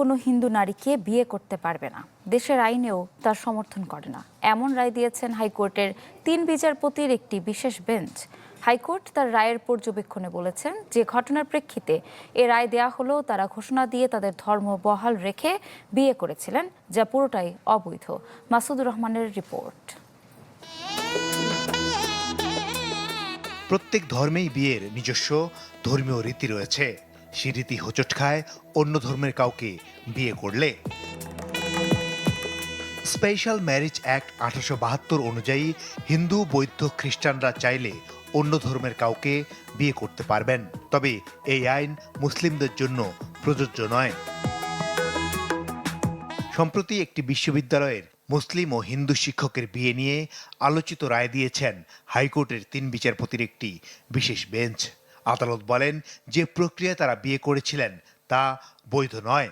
কোনো হিন্দু নারীকে বিয়ে করতে পারবে না। দেশের আইনেও তার সমর্থন করে না। এমন রায় দিয়েছেন হাইকোর্টের তিন বিচারপতির একটি বিশেষ বেঞ্চ। হাইকোর্ট তার রায়ের পর্যবেক্ষণে বলেছেন, যে ঘটনার প্রেক্ষিতে এ রায় দেয়া হলেও তারা ঘোষণা দিয়ে তাদের ধর্ম বহাল রেখে বিয়ে করেছিলেন, যা পুরোটাই অবৈধ। মাসুদুর রহমানের রিপোর্ট। প্রত্যেক ধর্মেই বিয়ের নিজস্ব ধর্মীয় রীতি রয়েছে। সে রীতি হোঁচট খায় অন্য ধর্মের কাউকে। বিয়ে করলে। স্পেশাল ম্যারেজ অ্যাক্ট আঠারোশো বাহাত্তর অনুযায়ী হিন্দু, বৌদ্ধ, খ্রিস্টানরা চাইলে অন্য ধর্মের কাউকে বিয়ে করতে পারবেন। তবে এই আইন মুসলিমদের জন্য প্রযোজ্য নয়। সম্প্রতি একটি বিশ্ববিদ্যালয়ের মুসলিম ও হিন্দু শিক্ষকের বিয়ে নিয়ে আলোচিত রায় দিয়েছেন হাইকোর্টের তিন বিচারপতির একটি বিশেষ বেঞ্চ। আদালত বলেন, যে প্রক্রিয়া তারা বিয়ে করেছিলেন তা বৈধ নয়।